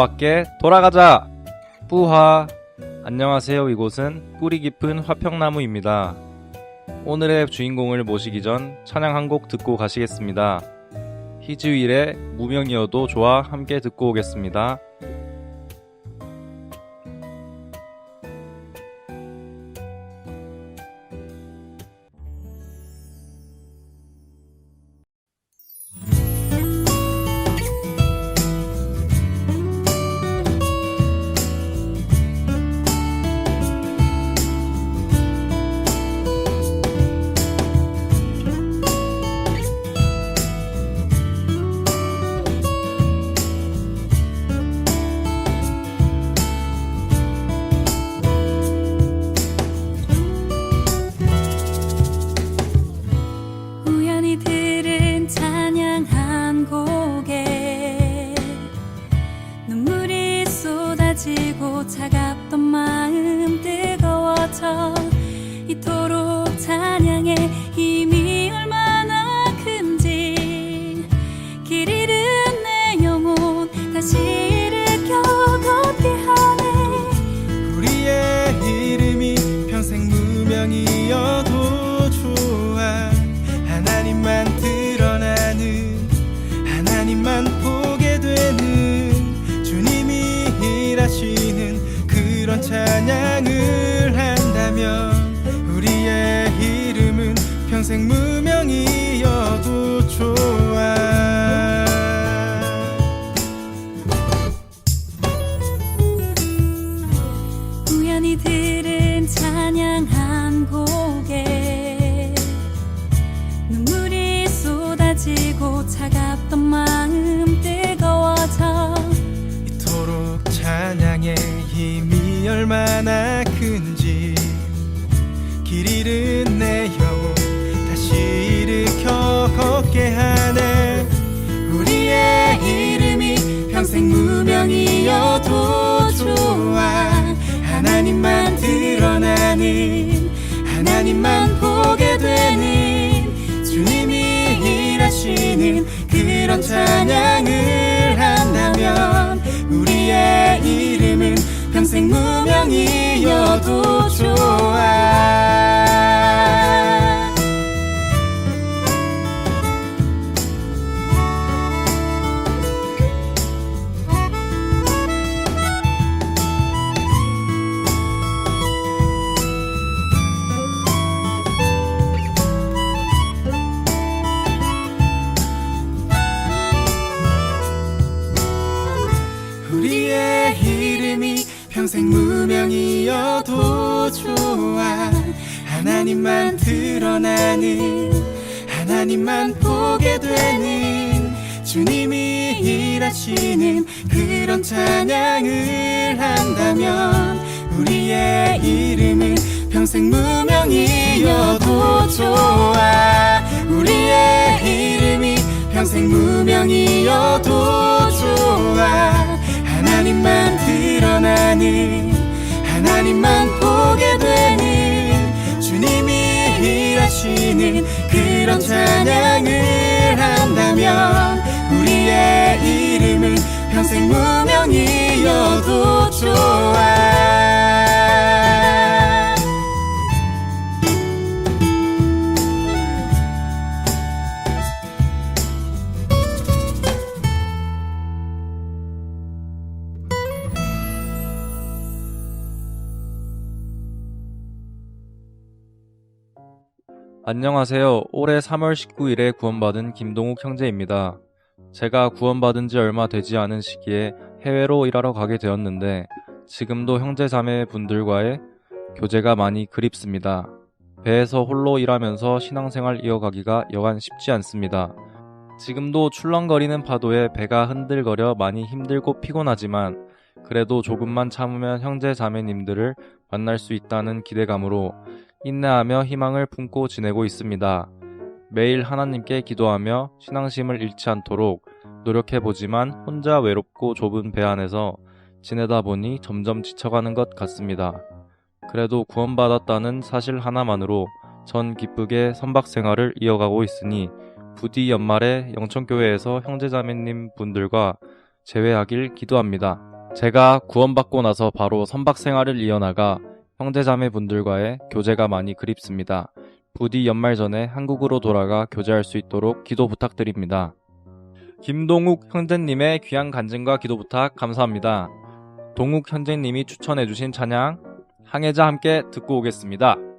여호와께 돌아가자! 뿌하! 안녕하세요. 이곳은 뿌리 깊은 화평나무입니다. 오늘의 주인공을 모시기 전 찬양 한 곡 듣고 가시겠습니다. 희즈윌의 무명이어도 좋아 함께 듣고 오겠습니다. 평생 무명이어도 좋아. 우연히 들은 찬양 한 곡에 눈물이 쏟아지고 차갑던 마음 뜨거워져 이토록 찬양의 힘이 얼마나 큰지 길 잃은 내 다시 일으켜 걷게 하네. 우리의 이름이 평생 무명이어도 좋아. 하나님만 드러나는 하나님만 보게 되는 주님이 일하시는 그런 찬양을 평생 무명이어도 좋아. 하나님만 드러나는 하나님만 보게 되는 주님이 일하시는 그런 찬양을 한다면 우리의 이름은 평생 무명이어도 좋아. 우리의 이름이 평생 무명 하나님만 보게 되는 주님이 일하시는 그런 찬양을 한다면 우리의 이름은 평생 무명이어도 좋아 안녕하세요. 올해 3월 19일에 구원받은 김동욱 형제입니다. 제가 구원받은 지 얼마 되지 않은 시기에 해외로 일하러 가게 되었는데 지금도 형제 자매 분들과의 교제가 많이 그립습니다. 배에서 홀로 일하면서 신앙생활 이어가기가 여간 쉽지 않습니다. 지금도 출렁거리는 파도에 배가 흔들거려 많이 힘들고 피곤하지만 그래도 조금만 참으면 형제 자매님들을 만날 수 있다는 기대감으로 인내하며 희망을 품고 지내고 있습니다. 매일 하나님께 기도하며 신앙심을 잃지 않도록 노력해보지만 혼자 외롭고 좁은 배 안에서 지내다 보니 점점 지쳐가는 것 같습니다. 그래도 구원받았다는 사실 하나만으로 전 기쁘게 선박 생활을 이어가고 있으니 부디 연말에 영천교회에서 형제자매님 분들과 제외하길 기도합니다. 제가 구원받고 나서 바로 선박 생활을 이어나가 형제자매 분들과의 교제가 많이 그립습니다. 부디 연말 전에 한국으로 돌아가 교제할 수 있도록 기도 부탁드립니다. 김동욱 형제님의 귀한 간증과 기도 부탁 감사합니다. 동욱 형제님이 추천해주신 찬양 항해자 함께 듣고 오겠습니다.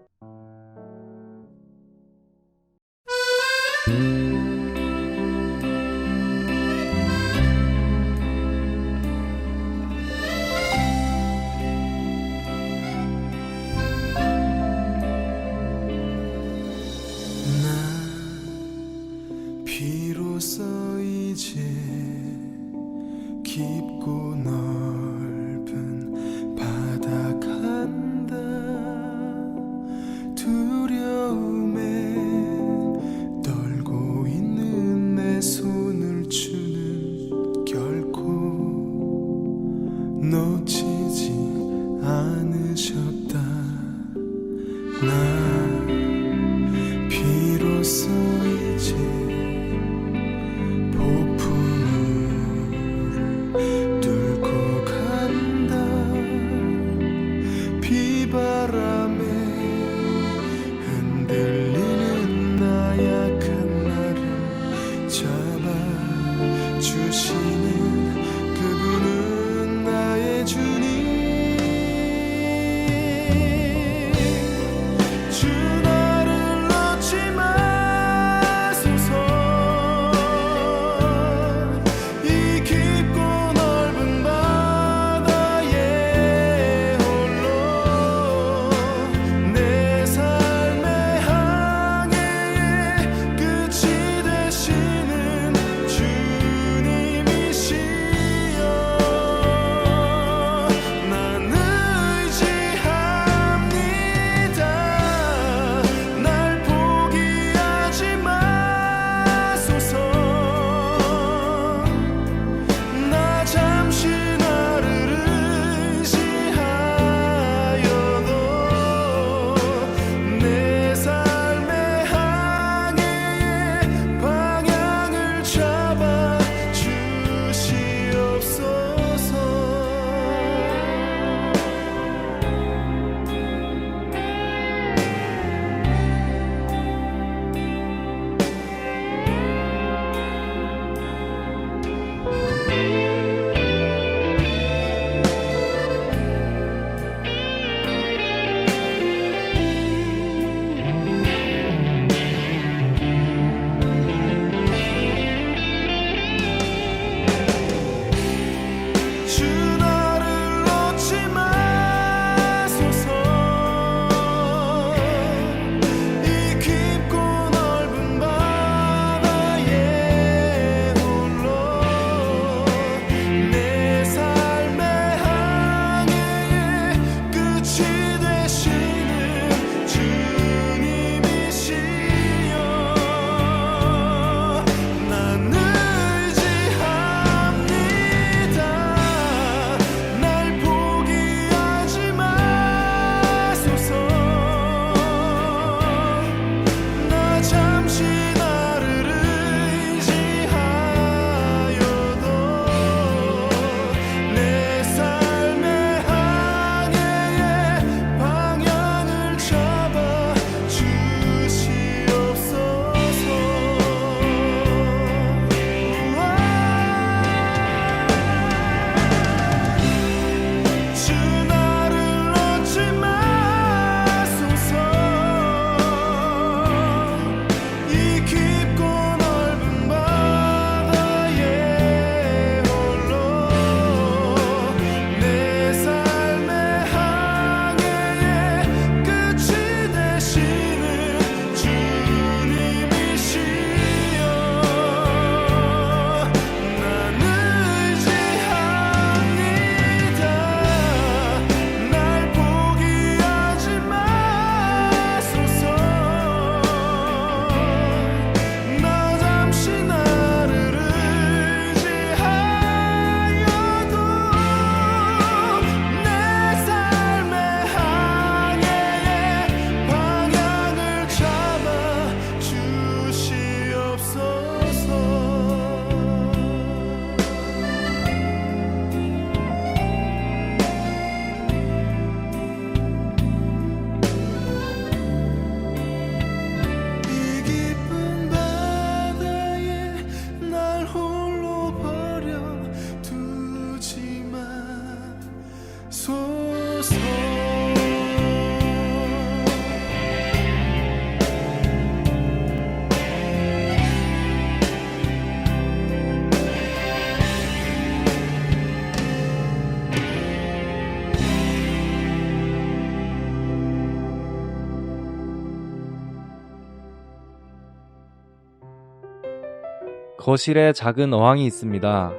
거실에 작은 어항이 있습니다.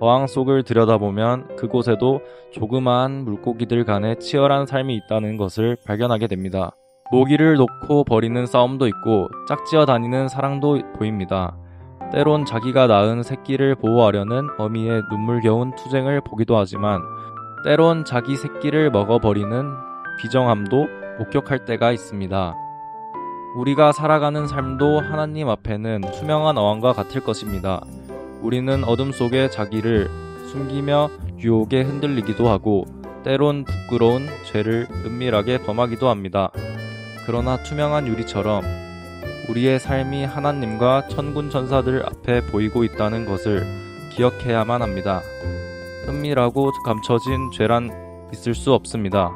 어항 속을 들여다보면 그곳에도 조그마한 물고기들 간의 치열한 삶이 있다는 것을 발견하게 됩니다. 모기를 놓고 벌이는 싸움도 있고 짝지어 다니는 사랑도 보입니다. 때론 자기가 낳은 새끼를 보호하려는 어미의 눈물겨운 투쟁을 보기도 하지만 때론 자기 새끼를 먹어버리는 비정함도 목격할 때가 있습니다. 우리가 살아가는 삶도 하나님 앞에는 투명한 어항과 같을 것입니다. 우리는 어둠 속에 자기를 숨기며 유혹에 흔들리기도 하고 때론 부끄러운 죄를 은밀하게 범하기도 합니다. 그러나 투명한 유리처럼 우리의 삶이 하나님과 천군 천사들 앞에 보이고 있다는 것을 기억해야만 합니다. 은밀하고 감춰진 죄란 있을 수 없습니다.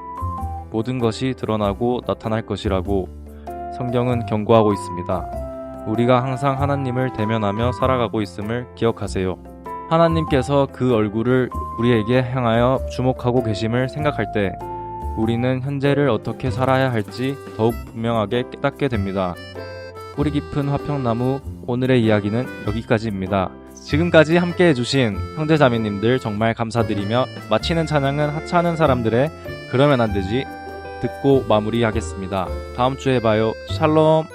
모든 것이 드러나고 나타날 것이라고 성경은 경고하고 있습니다. 우리가 항상 하나님을 대면하며 살아가고 있음을 기억하세요. 하나님께서 그 얼굴을 우리에게 향하여 주목하고 계심을 생각할 때 우리는 현재를 어떻게 살아야 할지 더욱 분명하게 깨닫게 됩니다. 뿌리 깊은 화평나무 오늘의 이야기는 여기까지입니다. 지금까지 함께 해주신 형제자매님들 정말 감사드리며 마치는 찬양은 하찮은 사람들의 그러면 안 되지 듣고 마무리하겠습니다. 다음 주에 봐요. 샬롬.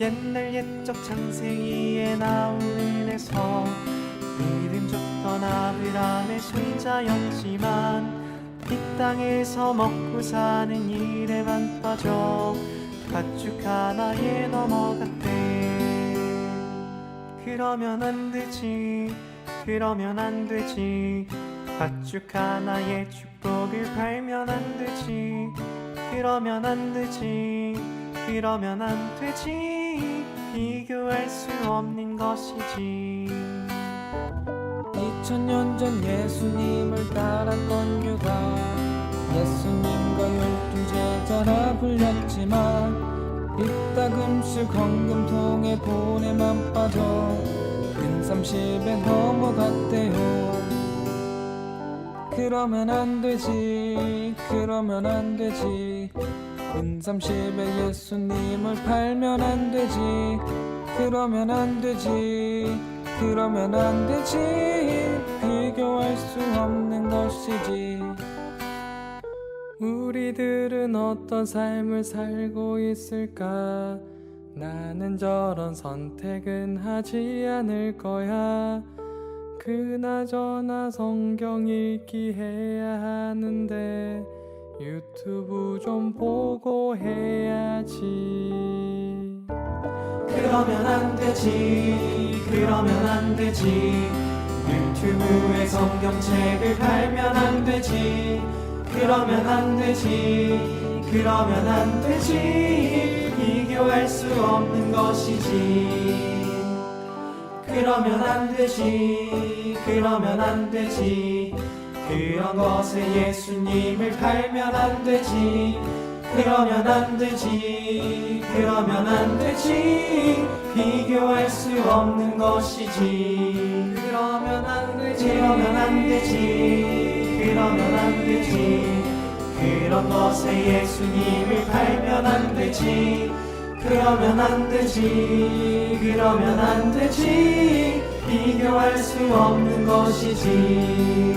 옛날 옛적 창세기에 나온 은에서 믿음 좋던 아브라함의 손자였지만 이 땅에서 먹고 사는 일에만 빠져 가축 하나에 넘어갔대 그러면 안 되지 그러면 안 되지 가축 하나의 축복을 팔면 안 되지. 그러면 안 되지. 그러면 안 되지. 비교할 수 없는 것이지. 2000년 전 예수님을 따랐던 유다 예수님과 열두 제자라 불렸지만 이따금씩 헌금통에 돈에만 빠져 근 30에 넘어갔대요 그러면 안 되지 그러면 안 되지. 근 30에 예수님을 팔면 안 되지 그러면 안 되지 그러면 안 되지. 비교할 수 없는 것이지. 우리들은 어떤 삶을 살고 있을까? 나는 저런 선택은 하지 않을 거야 그나저나 성경 읽기 해야 하는데 유튜브 좀 보고 해야지. 그러면 안 되지 그러면 안 되지. 유튜브에 성경책을 팔면 안 되지. 그러면 안 되지 그러면 안 되지. 비교할 수 없는 것이지 그러면 안 되지 그러면 안 되지. 그런 것에 예수님을 팔면 안 되지 그러면 안 되지 그러면 안 되지. 비교할 수 없는 것이지. 그러면 안 되지 그러면 안 되지 그러면 안 되지. 그런 것에 예수님을 팔면 안 되지 그러면 안 되지 그러면 안 되지. 비교할 수 없는 것이지